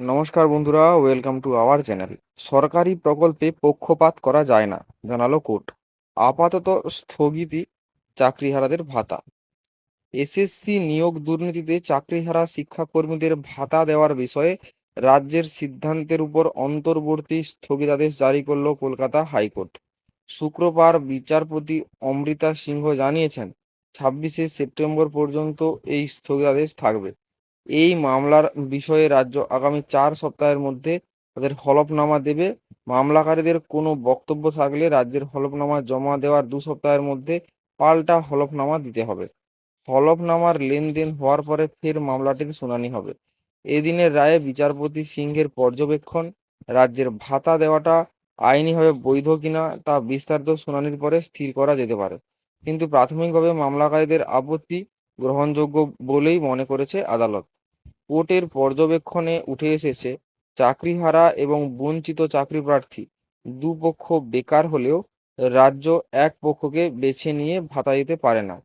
নমস্কার বন্ধুরা welcome to our channel সরকারি প্রকল্পে পক্ষপাত করা যায় না, জানালো কোর্ট। আপাতত স্থগিতি চাকরিহারাদের ভাতা। এসএসসি নিয়োগ দুর্নীতিতে চাকরিহারা শিক্ষাকর্মীদের ভাতা দেওয়ার বিষয়ে রাজ্যের সিদ্ধান্তের উপর অন্তর্বর্তী স্থগিতাদেশ জারি করল কলকাতা হাইকোর্ট। শুক্রবার বিচারপতি অমৃতা সিংহ জানিয়েছেন, ছাব্বিশে সেপ্টেম্বর পর্যন্ত এই স্থগিতাদেশ থাকবে। এই মামলার বিষয়ে রাজ্য আগামী চার সপ্তাহের মধ্যে তাদের হলফনামা দেবে। মামলাকারীদের কোনো বক্তব্য থাকলে রাজ্যের হলফনামা জমা দেওয়ার দু সপ্তাহের মধ্যে পাল্টা হলফনামা দিতে হবে। হলফনামার লেনদেন হওয়ার পরে ফের মামলাটির শুনানি হবে। এদিনের রায়ে বিচারপতি সিংহের পর্যবেক্ষণ, রাজ্যের ভাতা দেওয়াটা আইনিভাবে বৈধ কিনা তা বিস্তারিত শুনানির পরে স্থির করা যেতে পারে। কিন্তু প্রাথমিকভাবে মামলাকারীদের আপত্তি গ্রহণযোগ্য বলেই মনে করেছে আদালত। কোর্টের পর্যবেক্ষণে উঠে এসেছে চাকরিহারা এবং বঞ্চিত চাকরি প্রার্থী দুপক্ষ বেকার হলেও রাজ্য এক পক্ষকে বেছে নিয়ে ভাতা দিতে পারে না।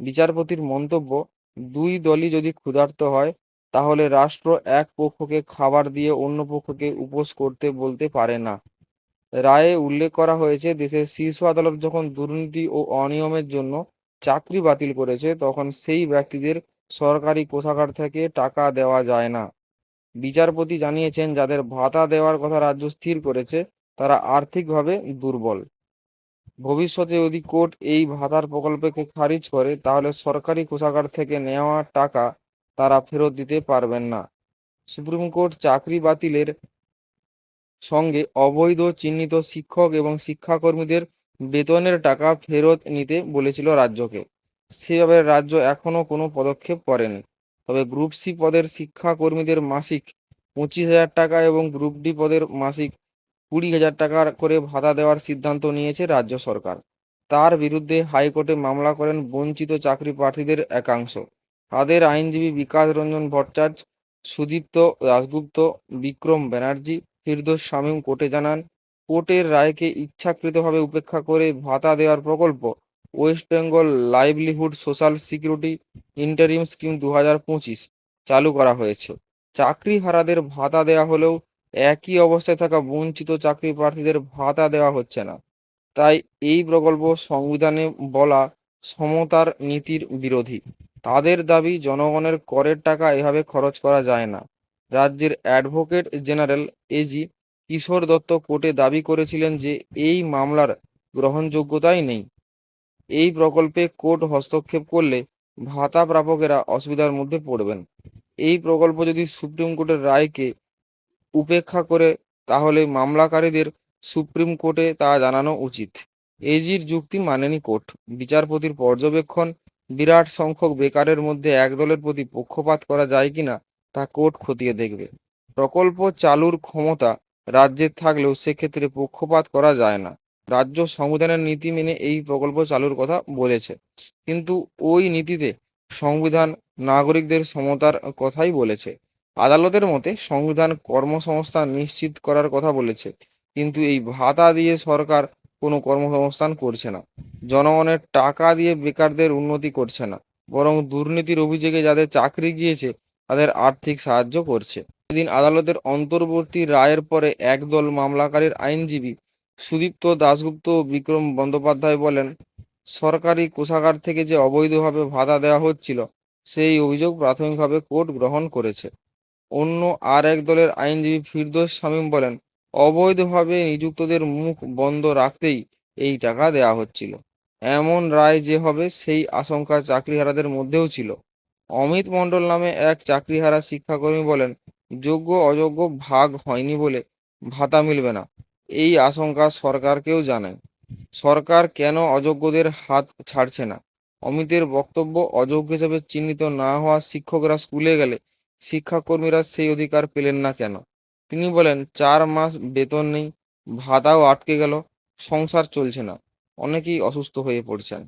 বিচারপতির মন্তব্য, দুই দলই যদি ক্ষুধার্ত হয়, তাহলে রাষ্ট্র এক পক্ষকে খাবার দিয়ে অন্য পক্ষকে উপোস করতে বলতে পারে না। রায়ে উল্লেখ করা হয়েছে, দেশের শীর্ষ আদালত যখন দুর্নীতি ও অনিয়মের জন্য চাকরি বাতিল করেছে, তখন সেই ব্যক্তিদের সরকারি কোষাগার থেকে টাকা দেওয়া যায় না। বিচারপতি জানিয়েছেন, যাদের ভাতা দেওয়ার কথা রাজ্য স্থির করেছে, তারা আর্থিকভাবে দুর্বল। ভবিষ্যতে যদি কোর্ট এই ভাতার প্রকল্পকে খারিজ করে, তাহলে সরকারি কোষাগার থেকে নেওয়া টাকা তারা ফেরত দিতে পারবেন না। সুপ্রিম কোর্ট চাকরি বাতিলের সঙ্গে অবৈধ চিহ্নিত শিক্ষক এবং শিক্ষাকর্মীদের বেতনের টাকা ফেরত নিতে বলেছিল রাজ্যকে। সেভাবে রাজ্য এখনও কোনো পদক্ষেপ করেনি। তবে গ্রুপ সি পদের শিক্ষাকর্মীদের মাসিক পঁচিশ হাজার টাকা এবং গ্রুপ ডি পদের মাসিক কুড়ি হাজার টাকা করে ভাতা দেওয়ার সিদ্ধান্ত নিয়েছে রাজ্য সরকার। তার বিরুদ্ধে হাইকোর্টে মামলা করেন বঞ্চিত চাকরি প্রার্থীদের একাংশ। তাদের আইনজীবী বিকাশ রঞ্জন ভট্টাচার্য, সুদীপ্ত দাশগুপ্ত বিক্রম ব্যানার্জি, ফিরদোস শামীম কোর্টে জানান, কোর্টের রায়কে ইচ্ছাকৃতভাবে উপেক্ষা করে ভাতা দেওয়ার প্রকল্প West Bengal livelihood, social security, interim scheme দু হাজার পঁচিশ চালু করা হয়েছে। চাকরিহারাদের ভাতা দেওয়া হলেও একই অবস্থায় থাকা বঞ্চিত চাকরি প্রার্থীদের ভাতা দেওয়া হচ্ছে না। তাই এই প্রকল্প সংবিধানে বলা সমতার নীতির বিরোধী। তাদের দাবি, জনগণের করের টাকা এভাবে খরচ করা যায় না। রাজ্যের advocate general AG Kishore Dutta কোর্টে দাবি করেছিলেন যে, এই মামলার গ্রহণযোগ্যতাই নেই। এই প্রকল্পে কোর্ট হস্তক্ষেপ করলে ভাতা প্রাপকেরা অসুবিধার মধ্যে পড়বেন। এই প্রকল্প যদি সুপ্রিম কোর্টের রায়কে উপেক্ষা করে, তাহলে মামলাকারীদের সুপ্রিম কোর্টে তা জানানো উচিত। এজির যুক্তি মানেনি কোর্ট। বিচারপতির পর্যবেক্ষণ, বিরাট সংখ্যক বেকারের মধ্যে এক দলের প্রতি পক্ষপাত করা যায় কিনা, তা কোর্ট খতিয়ে দেখবে। প্রকল্প চালুর ক্ষমতা রাজ্যের থাকলেও সেক্ষেত্রে পক্ষপাত করা যায় না। রাজ্য সংবিধানের নীতি মেনে এই প্রকল্প চালুর কথা বলেছে। কিন্তু ওই নীতিতে সংবিধান নাগরিকদের সমতার কথাই বলেছে। আদালতের মতে সংবিধান কর্মসংস্থান নিশ্চিত করার কথা বলেছে, কিন্তু এই ভাতা দিয়ে সরকার কোনো কর্মসংস্থান করছে না। জনগণের টাকা দিয়ে বেকারদের উন্নতি করছে না, বরং দুর্নীতির অভিযোগে যাদের চাকরি গিয়েছে, তাদের আর্থিক সাহায্য করছে। এদিন আদালতের অন্তর্বর্তী রায়ের পরে একদল মামলাকারীর আইনজীবী সুদীপ্ত দাশগুপ্ত বিক্রম বন্দ্যোপাধ্যায় বলেন, সরকারি কোষাগার থেকে যে অবৈধভাবে ভাতা দেওয়া হচ্ছিল, সেই অভিযোগ প্রাথমিকভাবে কোর্ট গ্রহণ করেছে। অন্য আর এক দলের আইনজীবী ফিরদোস শামীম বলেন, অবৈধভাবে নিযুক্তদের মুখ বন্ধ রাখতেই এই টাকা দেওয়া হচ্ছিল। এমন রায় যে হবে সেই আশঙ্কা চাকরিহারাদের মধ্যেও ছিল। অমিত মণ্ডল নামে এক চাকরিহারা শিক্ষাকর্মী বলেন যোগ্য অযোগ্য ভাগ হয়নি বলে ভাতা মিলবে না। এই আশঙ্কা সরকারকেও জানায় সরকার কেন অযোগ্যদের হাত ছাড়ছে না? অমিতের বক্তব্য অযোগ্য হিসেবে চিহ্নিত না হওয়া শিক্ষকরা স্কুলে গেলে শিক্ষাকর্মীরা সেই অধিকার পেলেন না কেন? তিনি বলেন, চার মাস বেতন নেই, ভাতাও আটকে গেল, সংসার চলছে না। অনেকেই অসুস্থ হয়ে পড়ছেন।